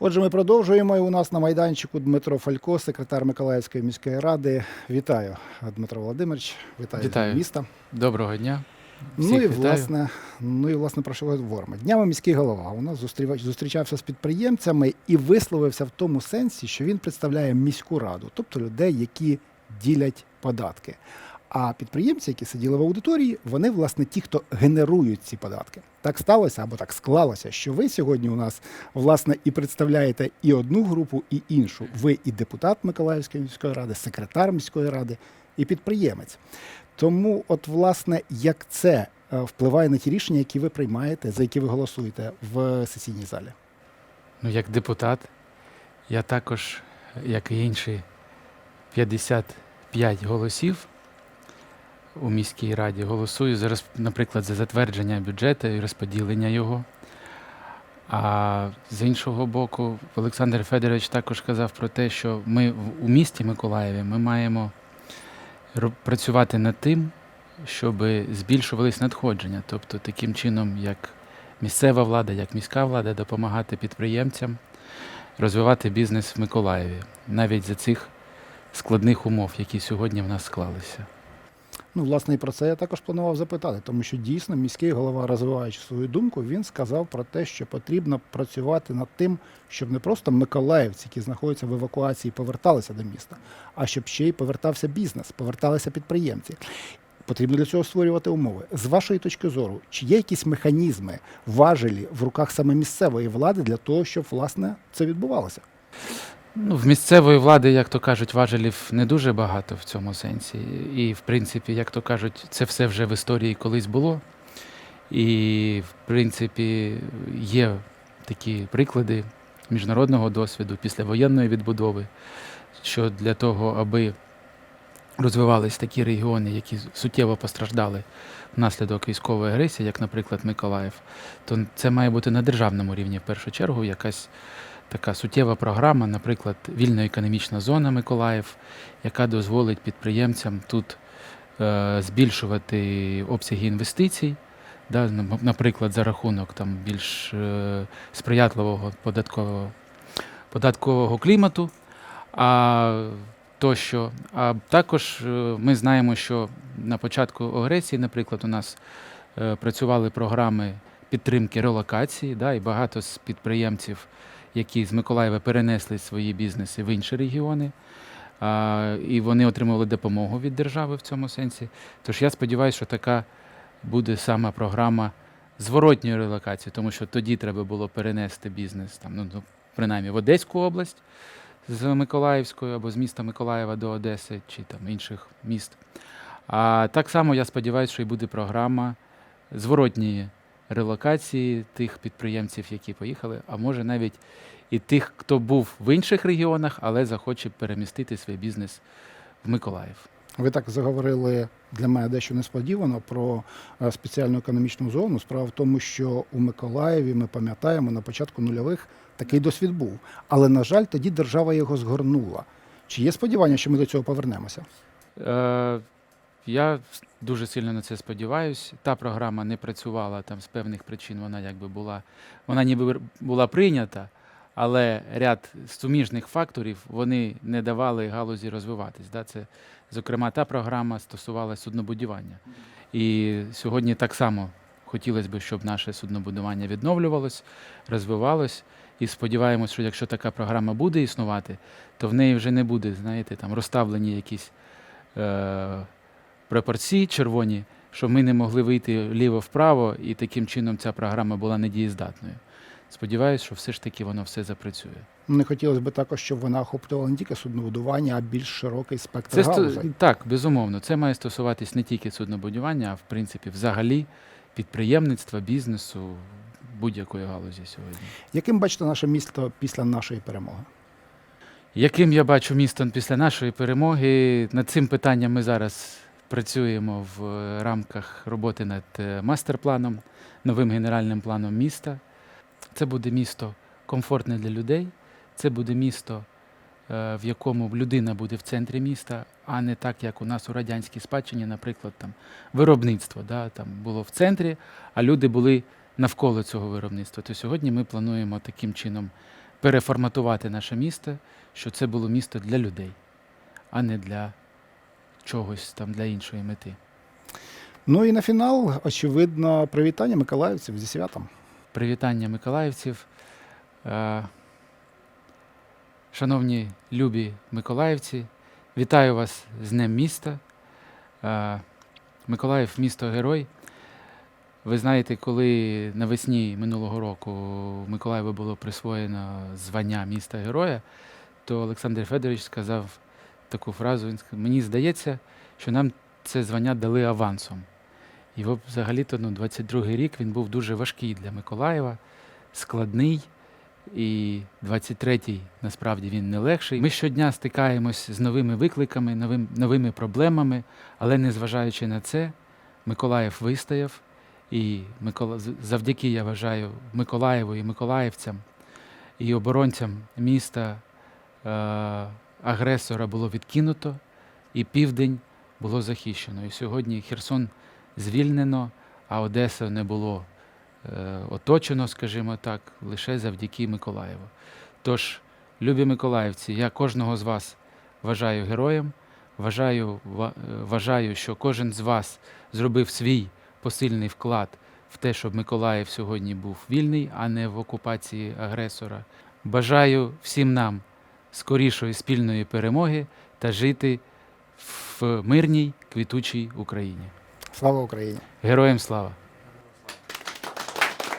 Отже, ми продовжуємо. І у нас на майданчику Дмитро Фалько, секретар Миколаївської міської ради. Вітаю, Дмитро Володимирович. Вітаю, Вітаю. міста. Доброго дня. Ну і вітаю. власне, ну і власне про що говоримо. Днями міський голова у нас зустрічався з підприємцями і висловився в тому сенсі, що він представляє міську раду, тобто людей, які ділять податки. А підприємці, які сиділи в аудиторії, вони власне ті, хто генерують ці податки. Так сталося або так склалося, що ви сьогодні у нас власне і представляєте і одну групу, і іншу. Ви і депутат Миколаївської міської ради, секретар міської ради, і підприємець. Тому, от власне, як це е, впливає на ті рішення, які ви приймаєте, за які ви голосуєте в сесійній залі? Ну, як депутат, я також, як і інші 55 голосів у міській раді, голосую за, наприклад, за затвердження бюджету і розподілення його. А з іншого боку, Олександр Федорович також казав про те, що ми у місті Миколаєві ми маємо працювати над тим, щоб збільшувались надходження. Тобто таким чином, як місцева влада, як міська влада допомагати підприємцям розвивати бізнес в Миколаєві, навіть за цих складних умов, які сьогодні в нас склалися. Ну, власне, і про це я також планував запитати, тому що дійсно міський голова, розвиваючи свою думку, він сказав про те, що потрібно працювати над тим, щоб не просто миколаївці, які знаходяться в евакуації, поверталися до міста, а щоб ще й повертався бізнес, поверталися підприємці. Потрібно для цього створювати умови. З вашої точки зору, чи є якісь механізми, важелі в руках саме місцевої влади для того, щоб власне це відбувалося? Ну, в місцевої влади, як то кажуть, важелів не дуже багато в цьому сенсі. І, в принципі, як то кажуть, це все вже в історії колись було. І, в принципі, є такі приклади міжнародного досвіду післявоєнної відбудови, що для того, аби розвивались такі регіони, які суттєво постраждали внаслідок військової агресії, як, наприклад, Миколаїв, то це має бути на державному рівні в першу чергу якась така суттєва програма, наприклад, вільна економічна зона Миколаїв, яка дозволить підприємцям тут е, збільшувати обсяги інвестицій, да, наприклад, за рахунок там, більш е, сприятливого податкового, податкового клімату. А, тощо. А також е, ми знаємо, що на початку агресії, наприклад, у нас працювали програми підтримки релокації, да, і багато з підприємців, які з Миколаєва перенесли свої бізнеси в інші регіони, і вони отримували допомогу від держави в цьому сенсі. Тож я сподіваюся, що така буде сама програма зворотньої релокації, тому що тоді треба було перенести бізнес там, ну, ну, принаймні в Одеську область з Миколаївської або з міста Миколаєва до Одеси чи там інших міст. А так само я сподіваюся, що і буде програма зворотньої релокації тих підприємців, які поїхали, а може навіть і тих, хто був в інших регіонах, але захоче перемістити свій бізнес в Миколаїв. Ви так заговорили для мене дещо несподівано про е, спеціальну економічну зону. Справа в тому, що у Миколаєві ми пам'ятаємо на початку нульових такий досвід був. Але на жаль, тоді держава його згорнула. Чи є сподівання, що ми до цього повернемося? Е, я дуже сильно на це сподіваюся. Та програма не працювала там з певних причин. Вона якби була, вона ніби була прийнята, але ряд суміжних факторів вони не давали галузі розвиватись. Да? Це, зокрема, та програма стосувалася суднобудування. І сьогодні так само хотілося б, щоб наше суднобудування відновлювалось, розвивалось. І сподіваємось, що якщо така програма буде існувати, то в неї вже не буде, знаєте, там розставлені якісь е, пропорції червоні, щоб ми не могли вийти ліво-вправо, і таким чином ця програма була недієздатною. Сподіваюсь, що все ж таки воно все запрацює. Не хотілося б також, щоб вона охоплювала не тільки суднобудування, а більш широкий спектр Це сто- так, безумовно. Це має стосуватись не тільки суднобудування, а в принципі, взагалі, підприємництва, бізнесу, будь-якої галузі сьогодні. Яким бачите наше місто після нашої перемоги? Яким я бачу місто після нашої перемоги? Над цим питанням ми зараз працюємо в е, рамках роботи над е, мастер-планом, новим генеральним планом міста. Це буде місто комфортне для людей, це буде місто, е, в якому людина буде в центрі міста, а не так, як у нас у радянській спадщині, наприклад, там виробництво да, там було в центрі, а люди були навколо цього виробництва. То сьогодні ми плануємо таким чином переформатувати наше місто, що це було місто для людей, а не для чогось там, для іншої мети. Ну і на фінал, очевидно, привітання миколаївців зі святом. Привітання миколаївців. Е, Шановні любі миколаївці, вітаю вас з Днем міста. Е, Миколаїв місто герой. Ви знаєте, коли навесні минулого року Миколаєву було присвоєно звання міста героя, то Олександр Федорович сказав таку фразу: він сказав, мені здається, що нам це звання дали авансом. І взагалі-то ну, 22-й рік він був дуже важкий для Миколаєва, складний. І 23-й насправді він не легший. Ми щодня стикаємось з новими викликами, новим, новими проблемами, але незважаючи на це, Миколаїв вистояв. І Микола... завдяки, я вважаю, Миколаєву і миколаївцям і оборонцям міста е- агресора було відкинуто, і південь було захищено. І сьогодні Херсон звільнено, а Одеса не було е, оточено, скажімо так, лише завдяки Миколаєву. Тож, любі миколаївці, я кожного з вас вважаю героєм, вважаю, е, вважаю, що кожен з вас зробив свій посильний вклад в те, щоб Миколаїв сьогодні був вільний, а не в окупації агресора. Бажаю всім нам скорішої спільної перемоги та жити в мирній квітучій Україні. Слава Україні! Героям слава!